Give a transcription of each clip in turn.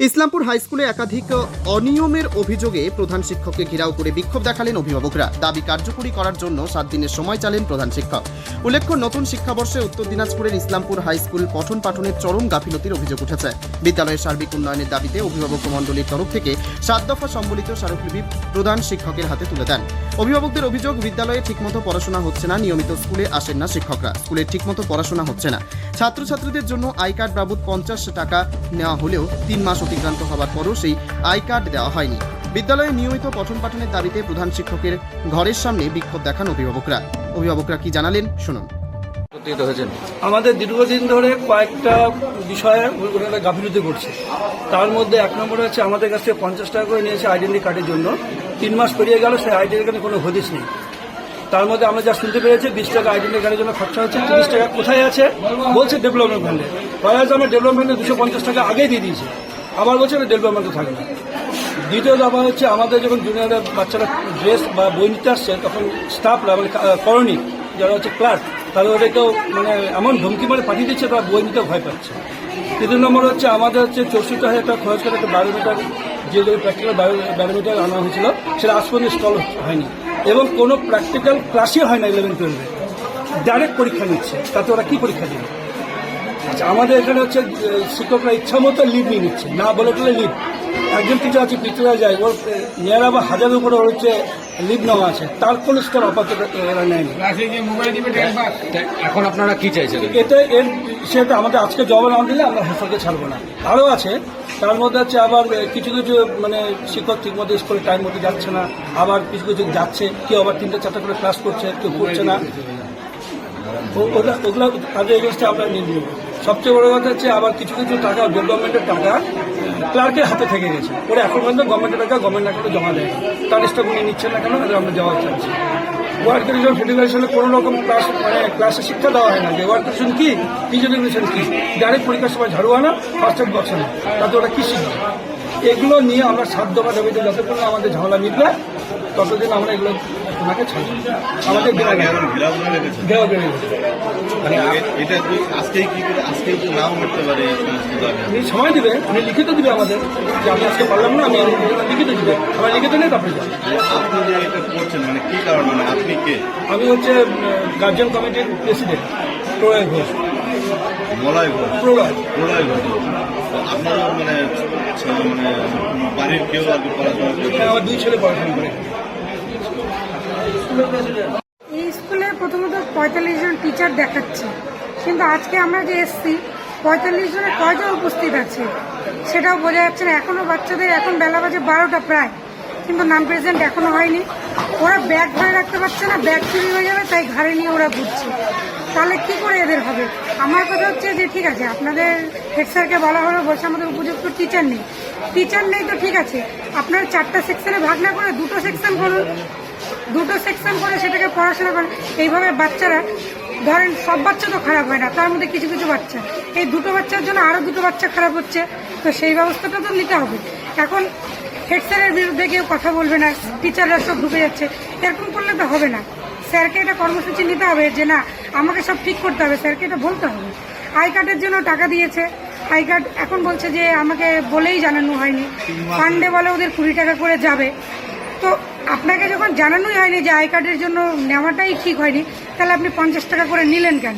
ইসলামপুর হাইস্কুলে একাধিক অনিয়মের অভিযোগে প্রধান শিক্ষককে ঘেরাও করে বিক্ষোভ দেখালেন অভিভাবকরা। দাবি কার্যকরী করার জন্য সাত দিনের সময় চালেন প্রধান শিক্ষক। উল্লেখ্য, নতুন শিক্ষাবর্ষে উত্তর দিনাজপুরের ইসলামপুর হাইস্কুল পঠন পাঠনের চরম গাফিলতির অভিযোগ উঠেছে। বিদ্যালয়ের সার্বিক উন্নয়নের দাবিতে অভিভাবক মণ্ডলীর তরফ থেকে সাত দফা সম্বলিত স্মারকলিপি প্রধান শিক্ষকের হাতে তুলে দেন। অভিভাবকদের অভিযোগ বিদ্যালয়ে ঠিকমতো পড়াশোনা হচ্ছে না নিয়মিত স্কুলে আসেন না শিক্ষকরা। স্কুলে ঠিকমতো পড়াশোনা হচ্ছে না। ছাত্রছাত্রীদের জন্য আই কার্ড বাবদ পঞ্চাশ টাকা নেওয়া হলেও তিন মাস অতিক্রান্ত হওয়ার পরও সেই আই কার্ড দেওয়া হয়নি। বিদ্যালয়ে নিয়মিত পঠন পাঠনের দাবিতে প্রধান শিক্ষকের ঘরের সামনে বিক্ষোভ দেখান অভিভাবকরা। অভিভাবকরা কি জানালেন? শুনুন। হয়েছেন? আমাদের দীর্ঘদিন ধরে কয়েকটা বিষয়ে ওনারা গাফিলতি করছে তার মধ্যে এক নম্বর হচ্ছে আমাদের কাছ থেকে পঞ্চাশ টাকা করে নিয়েছে আইডেন্টি কার্ডের জন্য। তিন মাস পেরিয়ে গেল, সেই আইডেন্টি কার্ডে কোনো হদিস নেই। তার মধ্যে আমরা যা শুনতে পেরেছি বিশ টাকা আইডেন্টি কার্ডের জন্য খরচা হচ্ছে, তিরিশ টাকা কোথায় আছে? বলছে ডেভেলপমেন্ট ফান্ডে হয়তো আমরা ডেভেলপমেন্টে দুশো পঞ্চাশ টাকা আগেই দিয়ে দিয়েছি। আবার বলছে ডেভেলপমেন্টে থাকে না। দ্বিতীয় দফা হচ্ছে, আমাদের যখন জুনিয়রের বাচ্চারা ড্রেস বা বই নিতে আসছে, তখন স্টাফরা মানে করণিক যারা হচ্ছে ক্লার্ক তাদের ওদেরকেও মানে এমন ধমকি মানে পাঠিয়ে দিচ্ছে, তারা বই নিতে ভয় পাচ্ছে। তৃতীয় নম্বর হচ্ছে, আমাদের হচ্ছে চৌষট্টি হাজার টাকা খরচ করে একটা ব্যারোমিটার যে প্র্যাকটিক্যাল ব্যারোমিটার আনা হয়েছিল। সেটা আজ পর্যন্ত স্টল হয়নি। এবং কোনো প্র্যাকটিক্যাল ক্লাসই হয় না ইলেভেন টুয়েলভে ডাইরেক্ট পরীক্ষা নিচ্ছে। তাতে ওরা কি পরীক্ষা দেবে? আচ্ছা আমাদের এখানে হচ্ছে শিক্ষকরা ইচ্ছা মতো লিভ নিয়ে নিচ্ছে। না বলে টলে লিভ একজন টিচার আছে পিছনে যায় ওর নিয়ার আবার হাজারের উপরে ওর হচ্ছে লিভ নেওয়া আছে। তার কোন স্তর আপাতত এরা নেয়নি। এখন আপনারা কি চাইছেন? এতে এর সেটা আমাদের আজকে জবাব না দিলে আমরা হেফাজতে ছাড়বো না। আরও আছে তার মধ্যে হচ্ছে আবার কিছু কিছু মানে শিক্ষক ঠিক মতো স্কুলে টাইম মতো যাচ্ছে না। আবার কিছু কিছু যাচ্ছে কেউ আবার তিনটে চারটে করে ক্লাস করছে কেউ করছে না। ওগুলা ওগুলো তাদের এগেনস্টে আমরা নিয়ে নিব। সবচেয়ে বড় কথা হচ্ছে আবার কিছু কিছু টাকা ডেভেলপমেন্টের টাকা ক্লার্কের হাতে থেকে গেছে। ওরা এখন পর্যন্ত গভর্নমেন্টের টাকা গভর্নমেন্ট অ্যাকাউন্টে জমা দেয় তার স্টাফ উনি নিচ্ছেন না কেন? আমরা জবাব চাচ্ছি ওয়ার্ক এডুকেশন ফেডারেশনে কোনো রকম ক্লাস মানে ক্লাসে শিক্ষা দেওয়া হয় না যে ওয়ার্ক এডুকেশন কি টিচার এডুকেশন কি? ডাইরেক্ট পরীক্ষার সময় ঝাড়ু আনা ফার্স্ট এড বক্স আনা। তাতে ওরা কি শিখবে? এগুলো নিয়ে আমরা সাত দফা দাবিতে যতক্ষণ আমাদের ঝামেলা মিটবে ততদিন আমরা এগুলো ওনাকে ছাড়ব। আমাদের বেড়ে গেছে মানে এটা আজকেই কি করে আজকেই তো নাও করতে পারে উনি সময় দিবে উনি লিখিত দিবে আমাদের। যে আমি আজকে পারলাম না আমি লিখিত দিবে। আমরা লিখিত নিয়ে তারপরে যাই আপনি যে এটা করছেন মানে কি কারণ? মানে আপনি কে? আমি হচ্ছে গার্জিয়ান কমিটির প্রেসিডেন্ট প্রণয় ঘোষ। মলয় ঘোষ। প্রণয় প্রলয় ঘোষ। তো আপনারও মানে মানে বাড়ির কেউ আর কি পড়াশোনা আমার দুই ছেলে পড়াশোনা করে। পঁয়তাল্লিশ জন টিচার দেখাচ্ছে। কিন্তু আজকে আমরা যে এসছি, পঁয়তাল্লিশ জনের কয়জন উপস্থিত আছে? সেটাও বোঝা যাচ্ছে না। এখনও বাচ্চাদের এখন বেলা বাজে বারোটা প্রায়। কিন্তু নাম প্রেজেন্ট এখনও হয়নি। ওরা ব্যাগ ধরে রাখতে পারছে না ব্যাগ চুরি হয়ে যাবে, তাই ঘাড়ে নিয়ে ওরা ঘুরছে। তাহলে কি করে এদের হবে? আমার কথা হচ্ছে যে, ঠিক আছে, আপনাদের হেড স্যারকে বলা হলো, বলছে আমাদের উপযুক্ত টিচার নেই। টিচার নেই তো ঠিক আছে, আপনার চারটা সেকশনে ভাগ না করে দুটো সেকশন করুন। দুটো সেকশন করে সেটাকে পড়াশোনা করে। এইভাবে বাচ্চারা ধরেন সব বাচ্চা তো খারাপ হয় না তার মধ্যে কিছু কিছু বাচ্চা। এই দুটো বাচ্চার জন্য আরও দুটো বাচ্চা খারাপ হচ্ছে তো সেই ব্যবস্থাটা তো নিতে হবে। এখন হেড স্যারের বিরুদ্ধে কেউ কথা বলবে না টিচাররা সব ঢুকে যাচ্ছে এরকম করলে তো হবে না। স্যারকে এটা কর্মসূচি নিতে হবে যে না আমাকে সব ঠিক করতে হবে স্যারকে এটা বলতে হবে। আই কার্ডের জন্য টাকা দিয়েছে। আই কার্ড এখন বলছে যে আমাকে বলেই জানানো হয়নি। ফান্ডে বলে ওদের কুড়ি টাকা করে যাবে। তো আপনাকে যখন জানানোই হয়নি যে আই কার্ডের জন্য নেওয়াটাই ঠিক হয়নি তাহলে আপনি পঞ্চাশ টাকা করে নিলেন কেন?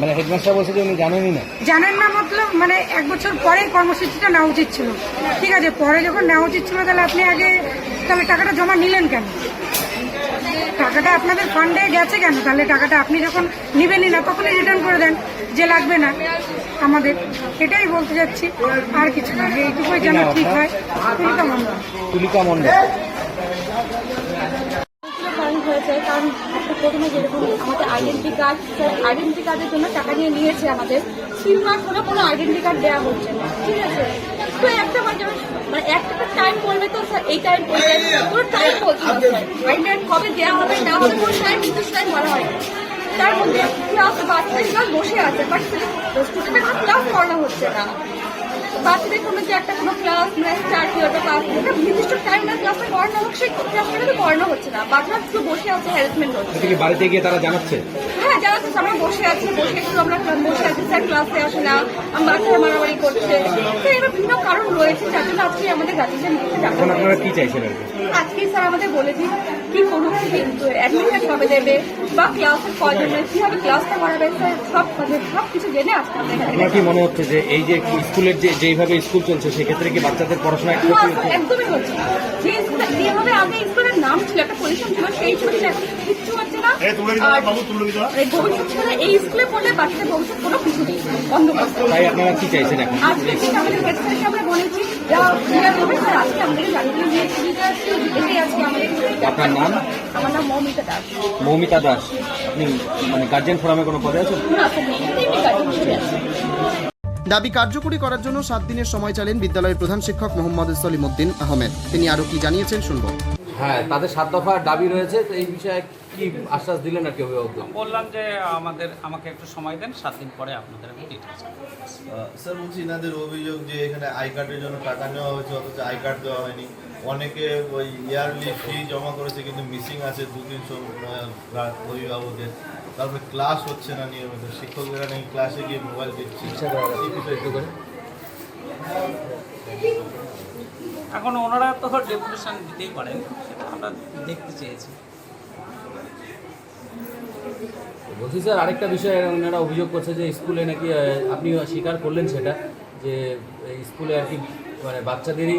মানে হেডমাস্টার বলছে যে উনি জানেনই না। জানেন না মতলব মানে এক বছর পরে কর্মসূচিটা নেওয়া উচিত ছিল। ঠিক আছে পরে যখন নেওয়া উচিত ছিল তাহলে আপনি আগে তাহলে টাকাটা জমা নিলেন কেন? টাকাটা আপনাদের ফান্ডে গেছে কেন? তাহলে টাকাটা আপনি যখন নিবেনই না তখনই রিটার্ন করে দেন যে লাগবে না আমাদের। এটাই বলতে যাচ্ছি আর কিছু না এইটুকুই যেন ঠিক হয়। তুলিকা মন্ডল তুলিকা মন্ডল হয়েছে কারণ প্রথমে যেরকম আমাদের আইডেন্টি কার্ড আইডেন্টি কার্ডের জন্য টাকা নিয়ে নিয়েছে আমাদের। তিন মাস হলো কোনো আইডেন্টি কার্ড দেওয়া হচ্ছে না, ঠিক আছে? তো একটা মানে একটা টাইম বলবে তো স্যার এই টাইম ওই টাইম টাইম বলছে আইডেন্টি কবে দেওয়া হবে, না হবে, কোনো টাইম নির্দিষ্ট টাইম বলা হয় তার মধ্যে ক্লাস বসে আছে বাট করানো হচ্ছে না। বাচ্চাদের কোনো যে একটা কোনো ক্লাস স্টার্ট হলো একটা ক্লাস একটা নির্দিষ্ট টাইমে ক্লাসটা করানো হোক সেই ক্লাসটা কিন্তু করানো হচ্ছে না। বাচ্চারা শুধু বসে আছে হ্যারাসমেন্ট হচ্ছে। বাড়িতে গিয়ে তারা জানাচ্ছে? হ্যাঁ তো আমরা বসে আছি বসে একটু আমরা বসে আছি স্যার ক্লাসে আসে না আমার বাচ্চারা মারামারি করছে। তো এবার বিভিন্ন কারণ রয়েছে যার জন্য আজকে আমাদের চাইছেন আজকে স্যার আমাদের বলে কি করুক অ্যাডমিশন কবে দেবে? বা ক্লাসের কজন কীভাবে ক্লাসটা করাবে? সব মানে সব কিছু জেনে আসতে হবে আপনার কি মনে হচ্ছে যে এই যে স্কুলের যে যেইভাবে স্কুল চলছে সেক্ষেত্রে কি বাচ্চাদের পড়াশোনা একদমই হচ্ছে যে স্কুলে যেভাবে আগে স্কুলের নাম ছিল একটা পজিশন ছিল সেই ছবিটা কিচ্ছু হচ্ছে না। এই ভবিষ্যৎ স্কুলে এই স্কুলে পড়লে বাচ্চাদের ভবিষ্যৎ কোনো কিছু নেই। অন্ধকার। তাই আপনারা কি চাইছেন এখন? আজকে আমাদের হেড আমরা বলেছি যা ক্লিয়ার হবে স্যার আজকে আমাদের জানিয়ে দিয়েছি। আজকে আমাদের আপনার নাম? আমার নাম মৌমিতা দাস। মৌমিতা দাস। আপনি মানে গার্জেন ফোরামে কোনো পদে আছেন? না স্যার এমনি গার্জেন হিসেবে আছি। দাবি কার্যকরী করার জন্য সাত দিনের সময় চালেন বিদ্যালয়ের প্রধান শিক্ষক মোহাম্মদ সলিমুদ্দিন আহমেদ। তিনি আরও কি জানিয়েছেন শুনব। হ্যাঁ তাদের সাত দফা দাবি রয়েছে এই বিষয়ে কি আশ্বাস দিলেন আর কি অভিভাবকদের বললাম যে আমাদের আমাকে একটু সময় দেন সাত দিন পরে আপনাদের আমি ডিটেলস স্যার বলছি এনাদের অভিযোগ যে এখানে আই কার্ডের জন্য টাকা নেওয়া হয়েছে অথচ আই কার্ড দেওয়া হয়নি। অনেকে ওই ইয়ারলি ফি জমা করেছে কিন্তু মিসিং আছে দু তিনশো আহ, অভিভাবকের তারপরে ক্লাস হচ্ছে না নিয়মিত শিক্ষকেরা নাকি ক্লাসে গিয়ে মোবাইল দেখছে। এই বিষয়ে একটু করে এখন ওনারা তো ডেপুটেশন দিতেই পারেন সেটা আমরা দেখতে চেয়েছি। বলছি স্যার আরেকটা বিষয় ওনারা অভিযোগ করছে যে স্কুলে নাকি আপনি স্বীকার করলেন সেটা যে স্কুলে আর কি মানে বাচ্চাদেরই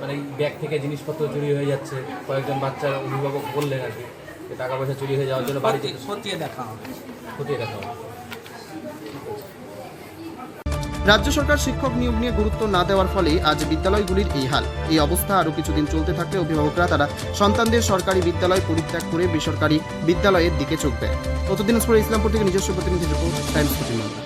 মানে ব্যাগ থেকে জিনিসপত্র চুরি হয়ে যাচ্ছে কয়েকজন বাচ্চার অভিভাবক বললেন আর কি যে টাকা পয়সা চুরি হয়ে যাওয়ার জন্য বাড়িতে খতিয়ে দেখা হবে। খতিয়ে দেখা হবে। রাজ্য সরকার শিক্ষক নিয়োগ নিয়ে গুরুত্ব না দেওয়ার ফলে আজ বিদ্যালয়গুলির এই হাল। এই অবস্থা আরও কিছুদিন চলতে থাকলে অভিভাবকরা তারা সন্তানদের সরকারি বিদ্যালয় পরিত্যাগ করে বেসরকারি বিদ্যালয়ের দিকে চোখবে উত্তর দিনাজপুর ইসলামপুর থেকে নিজস্ব প্রতিনিধি রিপোর্ট, টাইমস ফোর্টিন